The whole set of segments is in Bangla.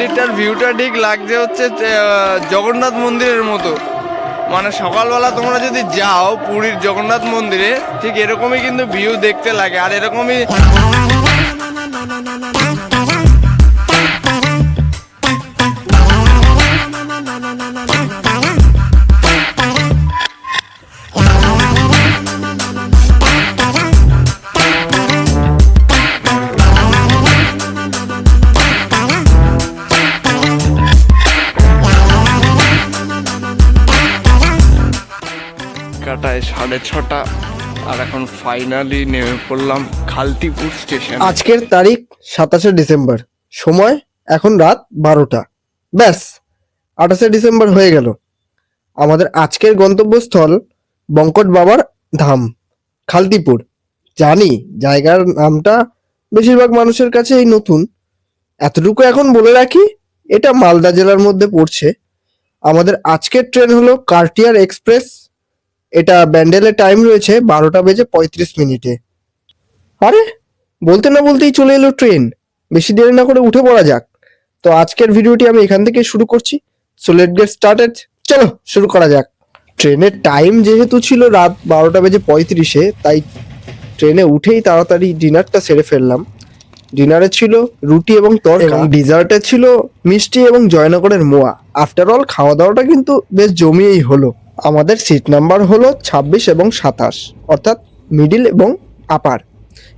মন্দিরটার ভিউটা ঠিক লাগছে হচ্ছে জগন্নাথ মন্দিরের মতো। মানে সকালবেলা তোমরা যদি যাও পুরীর জগন্নাথ মন্দিরে, ঠিক এরকমই কিন্তু ভিউ দেখতে লাগে। আর এরকমই কাটায় সাড়ে ছটা। আর এখন ফাইনালি নেমে পড়লাম খালতিপুর স্টেশন আজকের তারিখ সাতাশে ডিসেম্বর। সময় এখন রাত বারোটা। ব্যাস, আঠাশে ডিসেম্বর হয়ে গেল। আমাদের আজকের গন্তব্যস্থল বঙ্কট বাবার ধাম, খালতিপুর। জানি, জায়গার নামটা বেশিরভাগ মানুষের কাছে এই নতুন। এতটুকু এখন বলে রাখি, এটা মালদা জেলার মধ্যে পড়ছে। আমাদের আজকের ট্রেন হলো কার্টিয়ার এক্সপ্রেস এটা ব্যান্ডেলের টাইম রয়েছে বারোটা বেজে পঁয়ত্রিশ মিনিটে। আরে, বলতে না বলতেই চলে এলো ট্রেন। বেশি দেরি না করে উঠে পড়া যাক। তো আজকের ভিডিওটি আমি এখান থেকে শুরু করছি। সো লেট গেট স্টার্টেড চলো, শুরু করা যাক। ট্রেনের টাইম যেহেতু ছিল রাত বারোটা বেজে পঁয়ত্রিশে, তাই ট্রেনে উঠেই তাড়াতাড়ি ডিনারটা সেরে ফেললাম। ডিনারে ছিল রুটি এবং তরকা। এবং ডিজার্টে ছিল মিষ্টি এবং জয়নগরের মোয়া। আফটার অল খাওয়া দাওয়াটা কিন্তু বেশ জমিয়েই হলো। আমাদের সিট নাম্বার হলো ছাব্বিশ এবং সাতাশ, অর্থাৎ মিডিল এবং আপার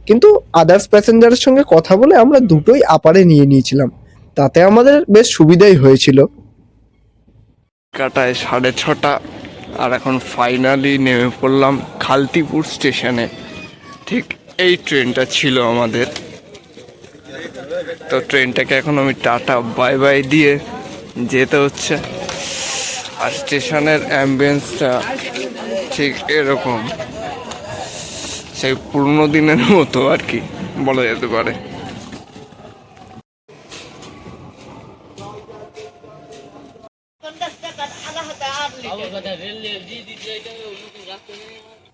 কিন্তু আদার্স প্যাসেঞ্জারের সঙ্গে কথা বলে আমরা দুটোই আপারে নিয়ে নিয়েছিলাম। তাতে আমাদের বেশ সুবিধাই হয়েছিল। কাটায় সাড়ে ছটা, আর এখন ফাইনালি নেমে পড়লাম খালতিপুর স্টেশনে ঠিক এই ট্রেনটা ছিল আমাদের। তো ট্রেনটাকে এখন আমি টাটা বাই বাই দিয়ে যেতে হচ্ছে। আর স্টেশনের অ্যাম্বিয়েন্সটা ঠিক এরকম। সেই পুরনো দিনের মতো আর কি, বলা যেতে পারে।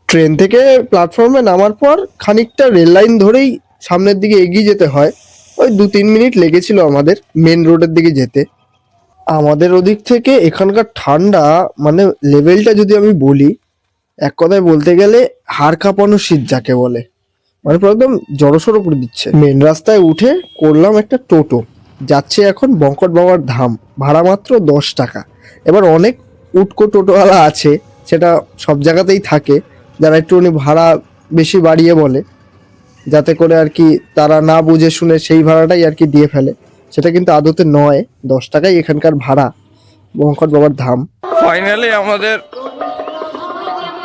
ট্রেন থেকে প্ল্যাটফর্মে নামার পর খানিকটা রেল লাইন ধরেই সামনের দিকে এগিয়ে যেতে হয়। ওই দু তিন মিনিট লেগেছিল আমাদের মেন রোডের দিকে যেতে। আমাদের ওদিক থেকে এখানকার ঠান্ডা মানে লেভেলটা যদি আমি বলি, এক কথায় বলতে গেলে হাড় কাঁপানো শীত যাকে বলে মানে পুরো একদম জড়সড়ো করে দিচ্ছে। মেন রাস্তায় উঠে করলাম একটা টোটো, যাচ্ছে এখন বঙ্কট বাবার ধাম, ভাড়া মাত্র দশ টাকা। এবার অনেক উটকো টোটোওয়ালা আছে, সেটা সব জায়গাতেই থাকে, যারা একটুখানি ভাড়া বেশি বাড়িয়ে বলে, যাতে করে আর কি তারা না বুঝে শুনে সেই ভাড়াটাই আর কি দিয়ে ফেলে। সেটা কিন্তু আদতে নয়, দশ টাকাই এখানকার ভাড়া বঙ্কট বাবার ধাম। ফাইনালি আমাদের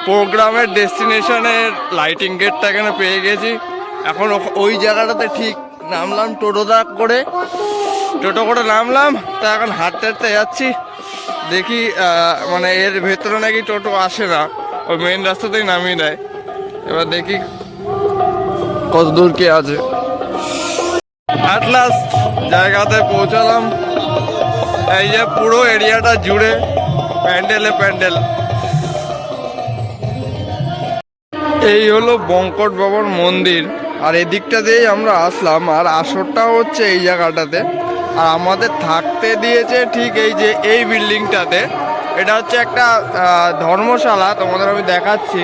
প্রোগ্রামের ডেস্টিনেশনের লাইটিং গেটটা এখানে পেয়ে গেছি। এখন ওই জায়গাটাতে ঠিক নামলাম টোটো দাগ করে। টোটো করে নামলাম, তা এখন হাঁটতে হাঁটতে যাচ্ছি। দেখি মানে এর ভেতরে নাকি টোটো আসে না। ওই মেন রাস্তাতেই নামিয়ে দেয়। এবার দেখি কত দূর কি আছে। অ্যাট লাস্ট জায়গাতে পৌঁছালাম। এই যে পুরো এরিয়াটা জুড়ে প্যান্ডেলে প্যান্ডেল। এই হলো বঙ্কট বাবার মন্দির। আর এদিকটা দিয়েই আমরা আসলাম। আর আসরটা হচ্ছে এই জায়গাটাতে। আর আমাদের থাকতে দিয়েছে ঠিক এই যে এই বিল্ডিংটাতে। এটা হচ্ছে একটা ধর্মশালা। তোমাদের আমি দেখাচ্ছি।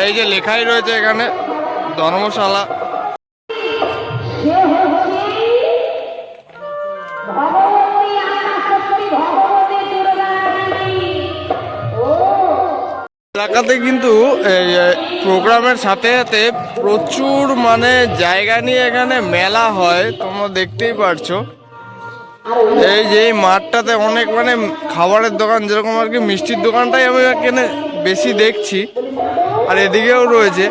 এই যে লেখাই রয়েছে এখানে, ধর্মশালা। এলাকাতে কিন্তু প্রোগ্রামের সাথে সাথে প্রচুর মানে জায়গা নিয়ে এখানে মেলা হয়, তোমরা দেখতেই পারছ। এই যে এই মাঠটাতে অনেক মানে খাবারের দোকান, যেরকম আর কি মিষ্টির দোকানটাই আমি এখানে বেশি দেখছি। আর এদিকেও রয়েছে।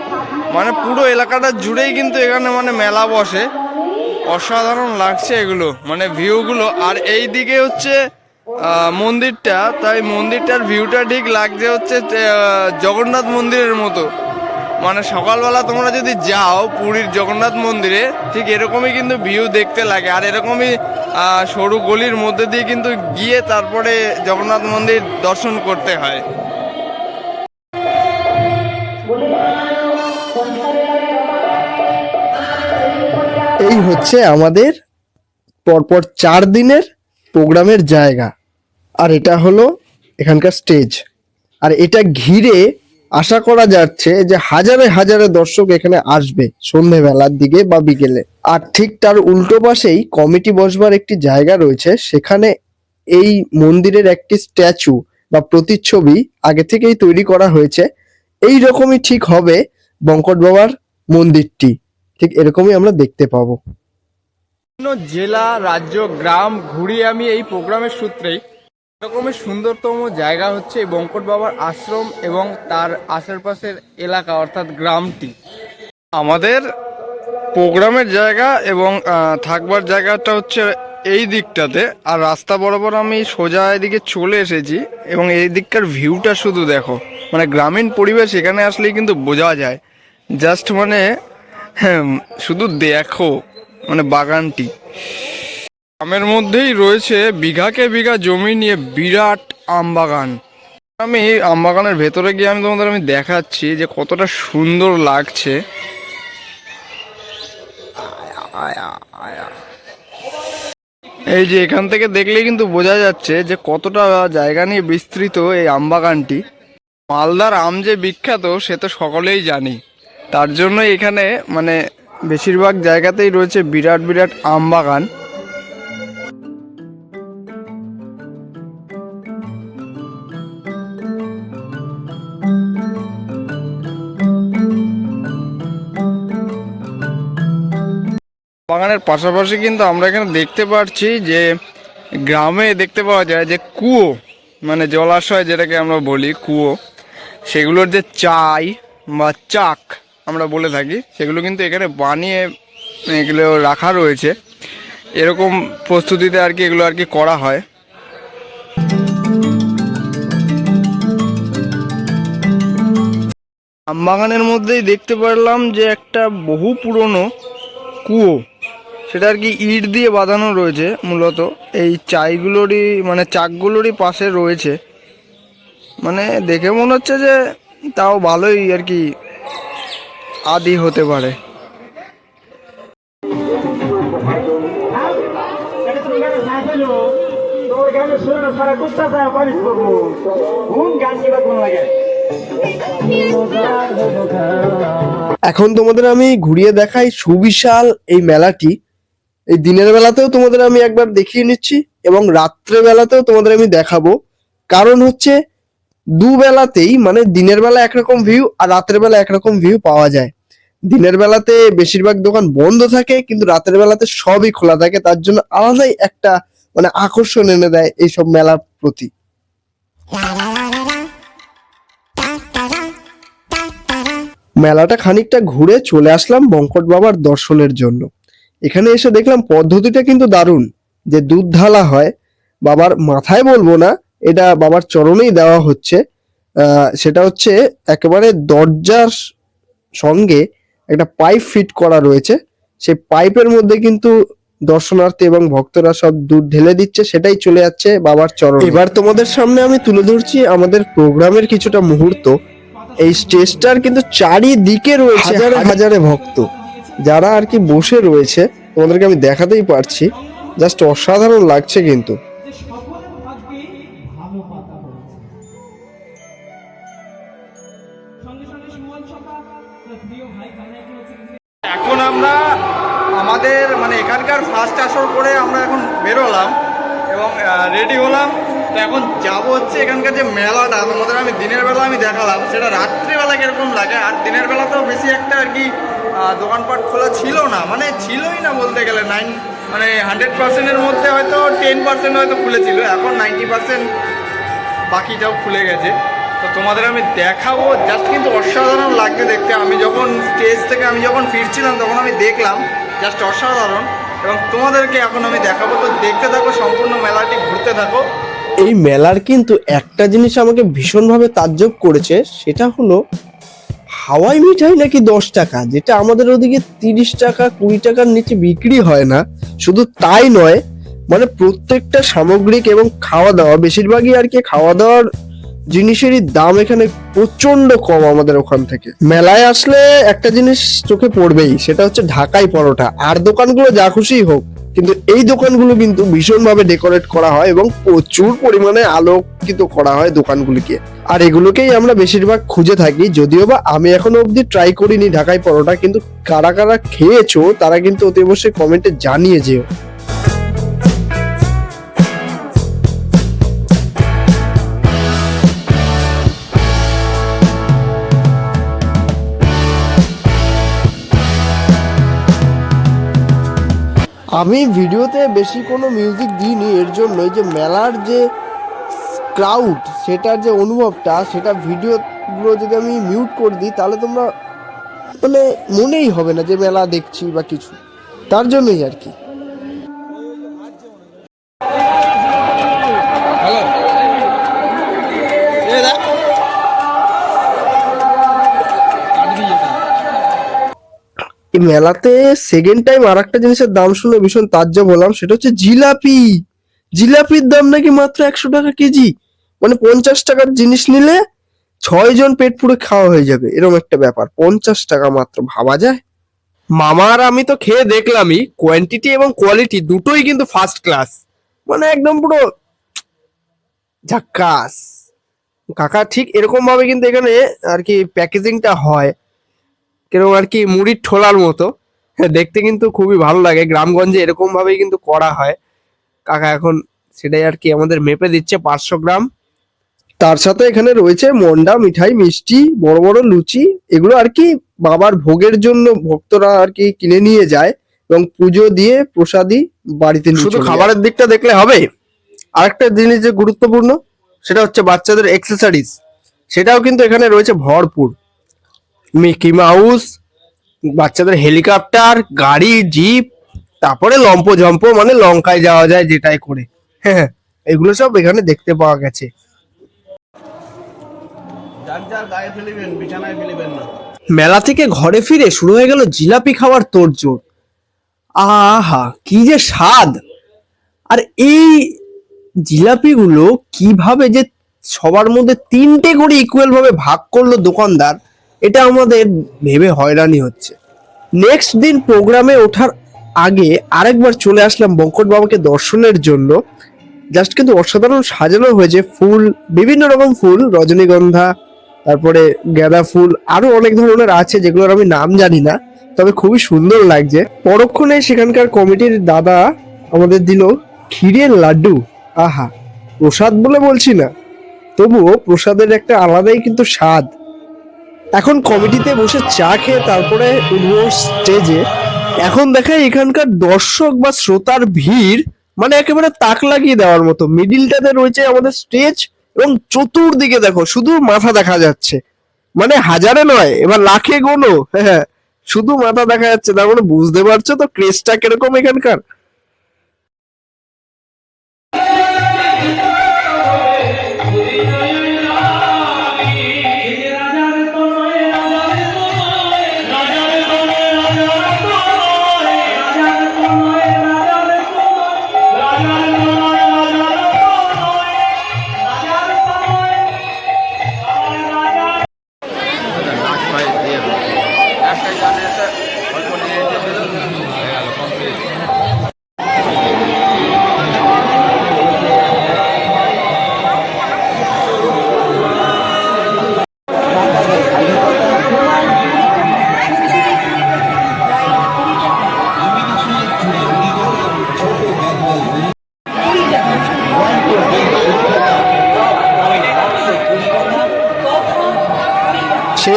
মানে পুরো এলাকাটা জুড়েই কিন্তু এখানে মানে মেলা বসে। অসাধারণ লাগছে এগুলো মানে ভিউগুলো আর এই দিকে হচ্ছে মন্দিরটা, তাই মন্দিরটার ভিউটা ঠিক লাগছে হচ্ছে জগন্নাথ মন্দিরের মতো। মানে সকালবেলা তোমরা যদি যাও পুরীর জগন্নাথ মন্দিরে, ঠিক এরকমই কিন্তু ভিউ দেখতে লাগে। আর এরকমই সরু গলির মধ্যে দিয়ে কিন্তু গিয়ে তারপরে জগন্নাথ মন্দির দর্শন করতে হয়। এই হচ্ছে আমাদের পরপর চার দিনের প্রোগ্রামের জায়গা। আর এটা হলো এখানকার স্টেজ। আর এটা ঘিরে আশা করা যাচ্ছে যে হাজারে হাজারে দর্শক এখানে আসবে সন্ধেবেলার দিকে বা বিকেলে। আর ঠিক তার উল্টো পাশেই কমিটি বসবার একটি জায়গা রয়েছে। সেখানে এই মন্দিরের একটি স্ট্যাচু বা প্রতিচ্ছবি আগে থেকেই তৈরি করা হয়েছে। এই রকমই ঠিক হবে বঙ্কট বাবার মন্দিরটি। ঠিক এরকমই আমরা দেখতে পাবো। জেলা, রাজ্য, গ্রাম ঘুরিয়ে আমি এই প্রোগ্রামের সূত্রেই এরকমের সুন্দরতম জায়গা হচ্ছে বঙ্কট বাবার আশ্রম এবং তার আশেপাশের এলাকা অর্থাৎ গ্রামটি। আমাদের প্রোগ্রামের জায়গা এবং থাকবার জায়গাটা হচ্ছে এই দিকটাতে। আর রাস্তা বরাবর আমি সোজা এদিকে চলে এসেছি এবং এই দিককার ভিউটা শুধু দেখো। মানে গ্রামীণ পরিবেশ এখানে আসলেই কিন্তু বোঝা যায়। জাস্ট মানে শুধু দেখো মানে বাগানটি। গ্রামের মধ্যেই রয়েছে বিঘাকে বিঘা জমি নিয়ে বিরাট আম বাগান আমি এই আম বাগানের ভেতরে গিয়ে আমি তোমাদের আমি দেখাচ্ছি যে কতটা সুন্দর লাগছে। এই যে এখান থেকে দেখলেই কিন্তু বোঝা যাচ্ছে যে কতটা জায়গা নিয়ে বিস্তৃত এই আম বাগানটি মালদার আম যে বিখ্যাত, সে তো সকলেই জানি। তার জন্য এখানে মানে বেশিরভাগ জায়গাতেই রয়েছে বিরাট বিরাট আম বাগান। বাগানের পাশাপাশি কিন্তু আমরা এখানে দেখতে পাচ্ছি যে গ্রামে দেখতে পাওয়া যায় যে কুয়ো মানে জলাশয় যেটাকে আমরা বলি কুয়ো, সেগুলোর যে চাই বা চাক আমরা বলে থাকি, সেগুলো কিন্তু এখানে বানিয়ে, এগুলো রাখা রয়েছে। এরকম প্রস্তুতিতে আর কি এগুলো আর কি করা হয়। আমবাগানের মধ্যেই দেখতে পারলাম যে একটা বহু পুরনো কুয়ো, সেটা আর কি ইট দিয়ে বাঁধানো রয়েছে মূলত। এই চাইগুলোরই মানে চাকগুলোরই পাশে রয়েছে। মানে দেখে মনে হচ্ছে যে তাও ভালোই আর কি আদি হতে পারে। এখন তোমাদের আমি ঘুরিয়ে দেখাই সুবিশাল এই মেলাটি। এই দিনের বেলাতেও তোমাদের আমি একবার দেখিয়ে নিচ্ছি এবং রাত্রে বেলাতেও তোমাদের আমি দেখাবো। কারণ হচ্ছে দুবেলাতেই মানে দিনের বেলা একরকম ভিউ আর রাতের বেলা একরকম ভিউ পাওয়া যায়। দিনের বেলাতে বেশিরভাগ দোকান বন্ধ থাকে, কিন্তু রাতের বেলাতে সবই খোলা থাকে, তার জন্য আলাদাই একটা মানে আকর্ষণ এনে দেয় এইসব মেলার প্রতি। মেলাটা খানিকটা ঘুরে চলে আসলাম বঙ্কট বাবার দর্শনের জন্য। এখানে এসে দেখলাম পদ্ধতিটা কিন্তু দারুণ। যে দুধ ঢালা হয়, বাবার মাথায় বলব না এটা বাবার চরণেই দেওয়া হচ্ছে। সেটা হচ্ছে একেবারে দরজার সঙ্গে একটা পাইপ ফিট করা রয়েছে। সেই পাইপের মধ্যে কিন্তু দর্শনার্থী এবং ভক্তরা সব দুধ ঢেলে দিচ্ছে সেটাই চলে যাচ্ছে বাবার চরণ। এবার তোমাদের সামনে আমি তুলে ধরছি আমাদের প্রোগ্রামের কিছুটা মুহূর্ত। এই স্টেজটার কিন্তু চারিদিকে রয়েছে হাজারে হাজারে ভক্ত। যারা আর কি বসে রয়েছে তোমাদেরকে আমি দেখাতেই পারছি। জাস্ট অসাধারণ লাগছে কিন্তু। আমাদের মানে এখানকার ফার্স্ট আসর করে আমরা এখন বেরোলাম এবং রেডি হলাম। তো এখন যাব হচ্ছে এখানকার যে মেলাটা, তোমাদের আমি দিনের বেলা আমি দেখালাম। সেটা রাত্রিবেলা কীরকম লাগে? আর দিনের বেলাতেও বেশি একটা আর কি দোকানপাট খোলা ছিল না। মানে ছিলই না বলতে গেলে। নাইন মানে হান্ড্রেড পার্সেন্টের মধ্যে হয়তো টেন পার্সেন্ট হয়তো খুলেছিল। এখন নাইনটি পার্সেন্ট বাকিটাও খুলে গেছে। তো তোমাদের আমি দেখাবো। জাস্ট কিন্তু অসাধারণ লাগছে দেখতে। আমি যখন স্টেজ থেকে আমি যখন ফিরছিলাম, তখন আমি দেখলাম। জাস্ট অসাধারণ এবং তোমাদেরকে এখন আমি দেখাবো। তো দেখতে থাকো, সম্পূর্ণ মেলাটি, ঘুরতে থাকো। এই মেলার কিন্তু একটা জিনিস আমাকে ভীষণভাবে তাজ্জব করেছে, সেটা হলো হাওয়াই মিঠাই নাকি দশ টাকা, যেটা আমাদের ওদিকে তিরিশ টাকা, কুড়ি টাকার নিচে বিক্রি হয় না। শুধু তাই নয় মানে প্রত্যেকটা সামগ্রিক এবং খাওয়া দাওয়া, বেশিরভাগই আর কি খাওয়া দাওয়ার জিনিসেরই দাম এখানে প্রচণ্ড কম আমাদের ওখান থেকে। মেলায় আসলে একটা জিনিস চোখে পড়বেই, সেটা হচ্ছে ঢাকাই পরোটা। আর দোকানগুলো যা খুশি হোক, কিন্তু এই দোকানগুলো কিন্তু ভীষণভাবে ডেকোরেট করা হয় এবং প্রচুর পরিমাণে আলোকিত করা হয় দোকানগুলিকে। আর এগুলোকেই আমরা বেশিরভাগ খুঁজে থাকি, যদিও বা আমি এখনও অবধি ট্রাই করিনি ঢাকাই পরোটা, কিন্তু কারা কারা খেয়েছো, তারা কিন্তু অতি অবশ্যই কমেন্টে জানিয়ে যেও। আমি ভিডিওতে বেশি কোনো মিউজিক দিইনি, এর জন্যই যে মেলার যে ক্রাউড সেটার যে অনুভবটা, সেটা ভিডিওগুলো যদি আমি মিউট করে দিই, তাহলে তোমরা মানে মনেই হবে না যে মেলা দেখছি বা কিছু। তার জন্যই আর কি। মেলাতে সেকেন্ড টাইম আর একটা জিনিসের দাম শুনে ভীষণ তাজ্জব হলাম সেটা হচ্ছে জিলাপি। জিলাপির দাম নাকি মাত্র একশো টাকা কেজি। মানে পঞ্চাশ টাকার জিনিস নিলে ছয় জন পেট পুরো খাওয়া হয়ে যাবে এরকম একটা ব্যাপার। পঞ্চাশ টাকা মাত্র, ভাবা যায়? মামার আমি তো খেয়ে দেখলামই কোয়ান্টিটি এবং কোয়ালিটি দুটোই কিন্তু ফার্স্ট ক্লাস মানে একদম পুরো, ঝাক্কাস। কাকা ঠিক এরকম ভাবে কিন্তু এখানে আর কি প্যাকেজিংটা হয়। কীরকম আর কি মুড়ির ঠোলার মতো। হ্যাঁ, দেখতে কিন্তু খুবই ভালো লাগে। গ্রামগঞ্জে এরকম ভাবেই কিন্তু করা হয়। কাকা এখন সেটাই আর কি আমাদের মেপে দিচ্ছে পাঁচশো গ্রাম। তার সাথে এখানে রয়েছে মন্ডা মিঠাই মিষ্টি বড় বড় লুচি। এগুলো আর কি বাবার ভোগের জন্য ভক্তরা আর কি কিনে নিয়ে যায় এবং পুজো দিয়ে প্রসাদি বাড়িতে শুধু খাবারের দিকটা দেখলে হবে? আরেকটা জিনিস যে গুরুত্বপূর্ণ সেটা হচ্ছে বাচ্চাদের এক্সেসরিজ সেটাও কিন্তু এখানে রয়েছে ভরপুর। মিকি মাউস বাচ্চাদের হেলিকপ্টার গাড়ি জিপ তারপরে লম্প জম্প মানে লঙ্কায় যাওয়া যায় যেটাই করে। হ্যাঁ এগুলো সব এখানে দেখতে পাওয়া গেছে। মেলা থেকে ঘরে ফিরে শুরু হয়ে গেল জিলাপি খাওয়ার তোড়জোড়। আহা কি যে স্বাদ! আর এই জিলাপিগুলো কীভাবে যে সবার মধ্যে তিনটে করে ইকুয়াল ভাবে ভাগ করল দোকানদার এটা আমাদের ভেবে হয়রানি হচ্ছে। নেক্সট দিন প্রোগ্রামে ওঠার আগে আরেকবার চলে আসলাম বঙ্কট বাবাকে দর্শনের জন্য। জাস্ট কিন্তু অসাধারণ সাজানো হয়েছে ফুল, বিভিন্ন রকম ফুল, রজনীগন্ধা, তারপরে গাঁদা ফুল, আরও অনেক ধরনের আছে যেগুলোর আমি নাম জানি না, তবে খুবই সুন্দর লাগছে। পরক্ষণে সেখানকার কমিটির দাদা আমাদের দিল ক্ষীরের লাড্ডু। আহা, প্রসাদ বলে বলছি না। তবুও প্রসাদের একটা আলাদাই কিন্তু স্বাদ। এখন কমিটিতে বসে চা খেয়ে তারপরে উঠবো স্টেজে এখন দেখায় এখানকার দর্শক বা শ্রোতার ভিড় মানে একেবারে তাক লাগিয়ে দেওয়ার মতো। মিডিলটাতে রয়েছে আমাদের স্টেজ এবং চতুর্দিকে দেখো, শুধু মাথা দেখা যাচ্ছে। মানে হাজারে নয়, এবার লাখে গোনো হ্যাঁ শুধু মাথা দেখা যাচ্ছে, তার মানে বুঝতে পারছ তো ক্রেজটা কীরকম এখানকার?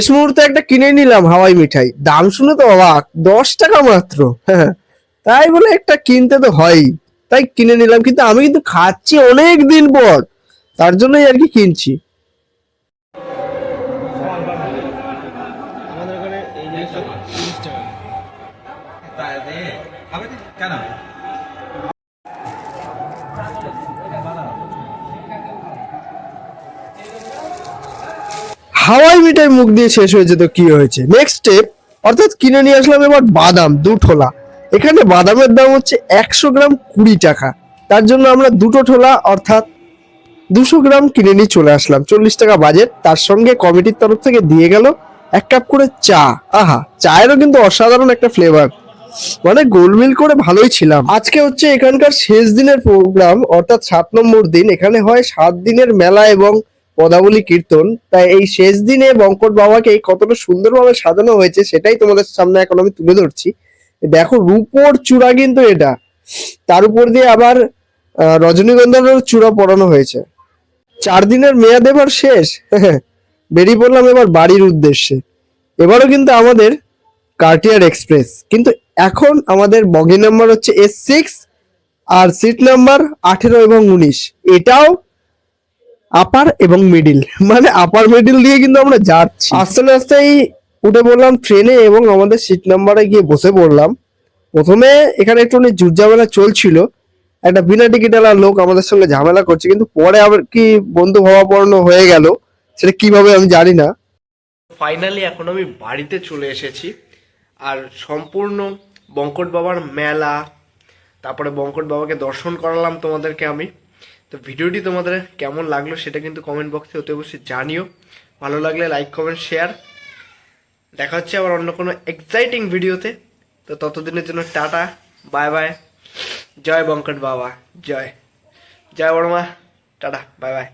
শেষ মুহূর্তে একটা কিনে নিলাম হাওয়াই মিঠাই। দাম শুনে তো অবাক, দশ টাকা মাত্র। হ্যাঁ তাই বলে একটা কিনতে তো হয়ই তাই কিনে নিলাম, কিন্তু আমি কিন্তু খাচ্ছি অনেক দিন পর। তার জন্যই আর কি কিনছি। হাওয়াই মিঠাই মুখ দিয়ে শেষ হয়েছে তো কি হয়েছে? নেক্সট স্টেপ অর্থাৎ কিনে নিয়ে আসলাম এবার বাদাম, দু ঠোলা। এখানে বাদামের দাম হচ্ছে একশো গ্রাম কুড়ি টাকা। তার জন্য আমরা দুটো ঠোলা, অর্থাৎ দুশো গ্রাম কিনে নিয়ে চলে আসলাম। চল্লিশ টাকা বাজেট। তার সঙ্গে কমিটির তরফ থেকে দিয়ে গেল এক কাপ করে চা। আহা, চায়েরও কিন্তু অসাধারণ একটা ফ্লেভার মানে গোলমিল করে ভালোই ছিলাম। আজকে হচ্ছে এখানকার শেষ দিনের প্রোগ্রাম অর্থাৎ সাত নম্বর দিন। এখানে হয় সাত দিনের মেলা এবং পদাবলী কীর্তন। তাই এই শেষ দিনে বঙ্কট বাবাকে কতটা সুন্দরভাবে সাজানো হয়েছে সেটাই তোমাদের সামনে এখন আমি তুলে ধরছি। দেখো, রূপোর চূড়া কিন্তু এটা। তার উপর দিয়ে আবার রজনীগন্ধারও চূড়া পরানো হয়েছে। চার দিনের মেয়াদ এবার শেষ। বেরিয়ে পড়লাম এবার বাড়ির উদ্দেশ্যে। এবারও কিন্তু আমাদের কার্টিয়ার এক্সপ্রেস। কিন্তু এখন আমাদের বগি নাম্বার হচ্ছে এস সিক্স আর সিট নাম্বার আঠেরো এবং উনিশ। এটাও আপার এবং মিডিল মানে আপার মিডিল দিয়ে কিন্তু আমরা যাচ্ছি। আস্তে আস্তেই উঠে পড়লাম ট্রেনে এবং আমাদের সিট নাম্বারে গিয়ে বসে পড়লাম। প্রথমে এখানে একটু জুট ঝামেলা চলছিল। একটা বিনা টিকিটালা লোক আমাদের সঙ্গে ঝামেলা করছে কিন্তু পরে আবার কি বন্ধু ভাবাপন্ন হয়ে গেল সেটা কীভাবে আমি জানি না। ফাইনালি এখন আমি বাড়িতে চলে এসেছি। আর সম্পূর্ণ বঙ্কট বাবার মেলা তারপরে বঙ্কট বাবাকে দর্শন করালাম তোমাদেরকে আমি। তো ভিডিওটি তোমাদের কেমন লাগল সেটা কিন্তু কমেন্ট বক্সে অতি অবশ্যই জানিও। ভালো লাগলে লাইক কমেন্ট শেয়ার দেখা হচ্ছে আবার অন্য কোনো এক্সাইটিং ভিডিওতে তো। ততদিনের জন্য টাটা বাই বাই জয় বঙ্কট বাবা, জয়। জয় বর্মা টাটা বাই বাই